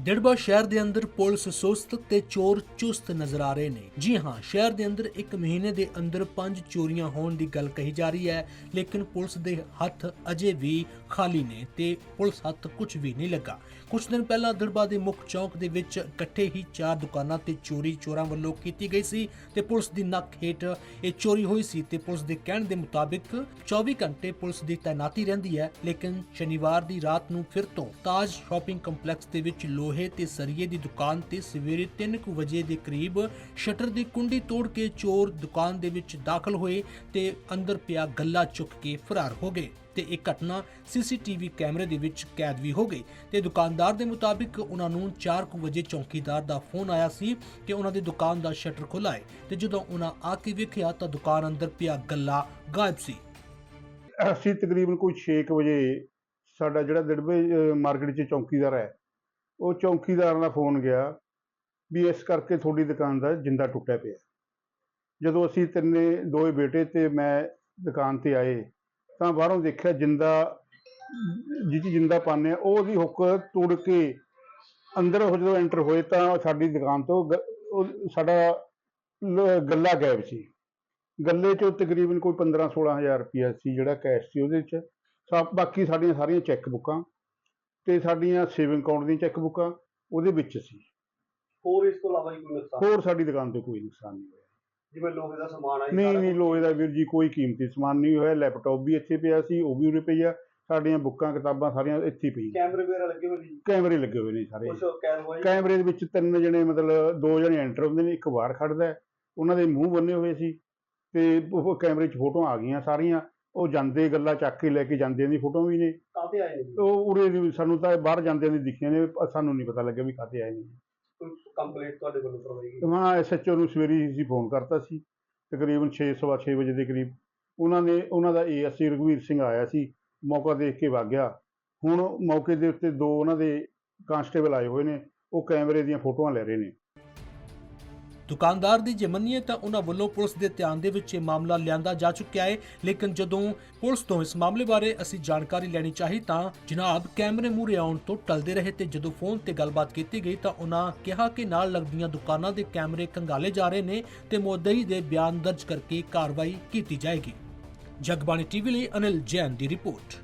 ਦਿੜਬਾ ਸ਼ਹਿਰ ਦੇ ਅੰਦਰ ਪੁਲਿਸ ਸੁਸਤ ਤੇ ਚੋਰ ਚੁਸਤ ਨਜ਼ਰ ਆ ਰਹੇ ਨੇ। ਜੀ ਹਾਂ, ਸ਼ਹਿਰ ਦੇ ਅੰਦਰ ਇੱਕ ਮਹੀਨੇ ਦੇ ਅੰਦਰ ਪੰਜ ਚੋਰੀਆਂ ਹੋਣ ਦੀ ਗੱਲ ਕਹੀ ਜਾ ਰਹੀ ਹੈ, ਲੇਕਿਨ ਪੁਲਿਸ ਦੇ ਹੱਥ ਅਜੇ ਵੀ ਖਾਲੀ ਨੇ ਤੇ ਪੁਲਿਸ ਹੱਥ ਕੁਝ ਵੀ ਨਹੀਂ ਲੱਗਾ। ਕੁਝ ਦਿਨ ਪਹਿਲਾਂ ਦਿੜਬਾ ਦੇ ਮੁੱਖ ਚੌਕ ਦੇ ਵਿੱਚ ਇਕੱਠੇ ਹੀ ਚਾਰ ਦੁਕਾਨਾਂ ਤੇ ਚੋਰੀ ਚੋਰਾਂ ਵੱਲੋਂ ਕੀਤੀ ਗਈ ਸੀ ਤੇ ਪੁਲਿਸ ਦੀ ਨੱਕ ਹੇਠ ਇਹ ਚੋਰੀ ਹੋਈ ਸੀ ਤੇ ਪੁਲਿਸ ਦੇ ਕਹਿਣ ਦੇ ਮੁਤਾਬਿਕ 24 ਘੰਟੇ ਪੁਲਿਸ ਦੀ ਤਾਇਨਾਤੀ ਰਹਿੰਦੀ ਹੈ, ਲੇਕਿਨ ਸ਼ਨੀਵਾਰ ਦੀ ਰਾਤ ਨੂੰ ਫਿਰ ਤੋਂ ਤਾਜ ਸ਼ਾਪਿੰਗ ਕੰਪਲੈਕਸ ਦੇ ਵਿੱਚ ਲੋਹੇ ਤੇ ਸਰੀਏ ਦੀ ਦੁਕਾਨ ਤੇ ਸਵੇਰੇ 3:00 ਵਜੇ ਦੇ ਕਰੀਬ ਸ਼ਟਰ ਦੀ ਕੁੰਡੀ ਤੋੜ ਕੇ ਚੋਰ ਦੁਕਾਨ ਦੇ ਵਿੱਚ ਦਾਖਲ ਹੋਏ ਤੇ ਅੰਦਰ ਪਿਆ ਗੱਲਾ ਚੁੱਕ ਕੇ ਫਰਾਰ ਹੋ ਗਏ ਤੇ ਇਹ ਘਟਨਾ ਸੀਸੀਟੀਵੀ ਕੈਮਰੇ ਦੇ ਵਿੱਚ ਕੈਦ ਵੀ ਹੋ ਗਈ ਤੇ ਦੁਕਾਨਦਾਰ ਦੇ ਮੁਤਾਬਿਕ ਉਹਨਾਂ ਨੂੰ 4:00 ਵਜੇ ਚੌਕੀਦਾਰ ਦਾ ਫੋਨ ਆਇਆ ਸੀ ਕਿ ਉਹਨਾਂ ਦੀ ਦੁਕਾਨ ਦਾ ਸ਼ਟਰ ਖੁੱਲ੍ਹਾ ਹੈ ਤੇ ਜਦੋਂ ਉਹਨਾਂ ਆ ਕੇ ਵੇਖਿਆ ਤਾਂ ਦੁਕਾਨ ਅੰਦਰ ਪਿਆ ਗੱਲਾ ਗਾਇਬ ਸੀ। ਅਸੀਂ ਤਕਰੀਬਨ ਕੋਈ 6 ਵਜੇ ਸਾਡਾ ਜਿਹੜਾ ਦਿੜਬੇ ਮਾਰਕੀਟ 'ਚ ਚੌਕੀਦਾਰ ਹੈ ਉਹ ਚੌਕੀਦਾਰ ਦਾ ਫੋਨ ਗਿਆ ਵੀ ਇਸ ਕਰਕੇ ਤੁਹਾਡੀ ਦੁਕਾਨ ਦਾ ਜਿੰਦਾ ਟੁੱਟਿਆ ਪਿਆ। ਜਦੋਂ ਅਸੀਂ ਤਿੰਨੇ ਦੋਏ ਬੇਟੇ ਤੇ ਮੈਂ ਦੁਕਾਨ ਤੇ ਆਏ ਤਾਂ ਬਾਹਰੋਂ ਦੇਖਿਆ ਜਿੰਦਾ ਜਿਹਦੀ ਜਿੰਦਾ ਪਾਉਂਦੇ ਆ ਉਹਦੀ ਹੁੱਕ ਤੋੜ ਕੇ ਅੰਦਰ ਉਹ ਜਦੋਂ ਐਂਟਰ ਹੋਏ ਤਾਂ ਸਾਡੀ ਦੁਕਾਨ ਤੋਂ ਗ- ਉਹ ਸਾਡਾ ਗੱਲਾ ਗਾਇਬ ਸੀ। ਗੱਲੇ 'ਚੋਂ ਤਕਰੀਬਨ ਕੋਈ 15 16000 ਰੁਪਇਆ ਸੀ ਜਿਹੜਾ ਕੈਸ਼ ਸੀ ਉਹਦੇ 'ਚ। ਸਭ ਬਾਕੀ ਸਾਡੀਆਂ ਸਾਰੀਆਂ ਚੈੱਕ ਬੁੱਕਾਂ ਤੇ ਸਾਡੀਆਂ ਸੇਵਿੰਗ ਅਕਾਊਂਟ ਦੀਆਂ ਚੈੱਕ ਬੁੱਕਾਂ ਉਹਦੇ ਵਿੱਚ ਸੀ। ਹੋਰ ਇਸ ਤੋਂ ਇਲਾਵਾ ਜੀ ਕੋਈ ਨੁਕਸਾਨ? ਹੋਰ ਸਾਡੀ ਦੁਕਾਨ ਤੇ ਕੋਈ ਨੁਕਸਾਨ ਨਹੀਂ ਹੋਇਆ। ਜਿਵੇਂ ਲੋਹੇ ਦਾ ਸਮਾਨ ਆ ਜੀ ਨਹੀਂ ਸਾਰਾ ਨਹੀਂ? ਲੋਹੇ ਦਾ ਵੀਰ ਜੀ ਕੋਈ ਕੀਮਤੀ ਸਮਾਨ ਨਹੀਂ ਹੋਇਆ ਲੈਪਟਾਪ ਵੀ ਇੱਥੇ ਪਿਆ ਸੀ ਉਹ ਵੀ ਉਰੇ ਪਈ ਆ ਸਾਡੀਆਂ ਬੁੱਕਾਂ ਕਿਤਾਬਾਂ ਸਾਰੀਆਂ ਇੱਥੇ ਹੀ ਪਈਆਂ। ਕੈਮਰੇ ਵਗੈਰਾ ਲੱਗੇ ਹੋਏ ਨੇ ਜੀ? ਕੈਮਰੇ ਲੱਗੇ ਹੋਏ ਨੇ ਸਾਰੇ। ਕੁਝ ਕੈਮਰੇ ਦੇ ਵਿੱਚ ਤਿੰਨ ਜਣੇ ਮਤਲਬ ਦੋ ਜਣੇ ਐਂਟਰ ਹੁੰਦੇ ਨੇ ਇੱਕ ਬਾਹਰ ਖੜਦਾ ਹੈ। ਉਹਨਾਂ ਦੇ ਮੂੰਹ ਬੰਨੇ ਹੋਏ ਸੀ ਤੇ ਉਹ ਕੈਮਰੇ 'ਚ ਫੋਟੋਆਂ ਆ ਗਈਆਂ ਸਾਰੀਆਂ। ਉਹ ਜਾਂਦੇ ਗੱਲਾਂ ਚੱਕ ਕੇ ਲੈ ਕੇ ਜਾਂਦੇ ਦੀ ਫੋਟੋ ਵੀ ਨੇ। ਕਾਹਤੇ ਆਏ ਨੇ? ਉਹ ਉਰੇ ਦੀ ਸਾਨੂੰ ਤਾਂ ਬਾਹਰ ਜਾਂਦਿਆਂ ਦੀ ਦਿਖੀਆਂ ਨੇ ਪਰ ਸਾਨੂੰ ਨਹੀਂ ਪਤਾ ਲੱਗਿਆ ਵੀ ਕਾਤੇ ਆਏ ਨੇ। ਕੰਪਲੇਂਟ ਤੁਹਾਡੇ ਵੱਲੋਂ ਕਰਵਾਈ ਗਈ? ਮੈਂ ਐਸਐਚਓ ਨੂੰ ਸਵੇਰੇ ਹੀ ਫੋਨ ਕਰਤਾ ਸੀ। ਤਕਰੀਬਨ 6:30 ਵਜੇ ਦੇ ਕਰੀਬ ਉਹਨਾਂ ਨੇ ਉਹਨਾਂ ਦਾ ਏਐਸਸੀ ਰਘਵੀਰ ਸਿੰਘ ਆਇਆ ਸੀ। ਮੌਕਾ ਦੇਖ ਕੇ ਵਗ ਗਿਆ। ਹੁਣ ਮੌਕੇ ਦੇ ਉੱਤੇ ਦੋ ਉਹਨਾਂ ਦੇ ਕਾਂਸਟੇਬਲ ਆਏ ਹੋਏ ਨੇ। ਉਹ ਕੈਮਰੇ ਦੀਆਂ ਫੋਟੋਆਂ ਲੈ ਰਹੇ ਨੇ। ਦੁਕਾਨਦਾਰ ਦੀ ਜੇ ਮੰਨੀਏ ਤਾਂ ਉਹਨਾਂ ਵੱਲੋਂ ਪੁਲਿਸ ਦੇ ਧਿਆਨ ਦੇ ਵਿੱਚ ਇਹ ਮਾਮਲਾ ਲਿਆਂਦਾ ਜਾ ਚੁੱਕਿਆ ਹੈ। ਲੇਕਿਨ ਜਦੋਂ ਪੁਲਿਸ ਤੋਂ ਇਸ ਮਾਮਲੇ ਬਾਰੇ ਅਸੀਂ ਜਾਣਕਾਰੀ ਲੈਣੀ ਚਾਹੀ ਤਾਂ ਜਨਾਬ ਕੈਮਰੇ ਮੂਹਰੇ ਆਉਣ ਤੋਂ ਟਲਦੇ ਰਹੇ ਤੇ ਜਦੋਂ ਫੋਨ ਤੇ ਗੱਲਬਾਤ ਕੀਤੀ ਗਈ ਤਾਂ ਉਹਨਾਂ ਕਿਹਾ ਕਿ ਨਾਲ ਲੱਗਦੀਆਂ ਦੁਕਾਨਾਂ ਦੇ ਕੈਮਰੇ ਖੰਗਾਲੇ ਜਾ ਰਹੇ ਨੇ ਤੇ ਮੁੱਦਈ ਦੇ ਬਿਆਨ ਦਰਜ ਕਰਕੇ ਕਾਰਵਾਈ ਕੀਤੀ ਜਾਏਗੀ। ਜਗਬਾਣੀ ਟੀਵੀ ਲਈ ਅਨਿਲ ਜੈਨ ਦੀ ਰਿਪੋਰਟ।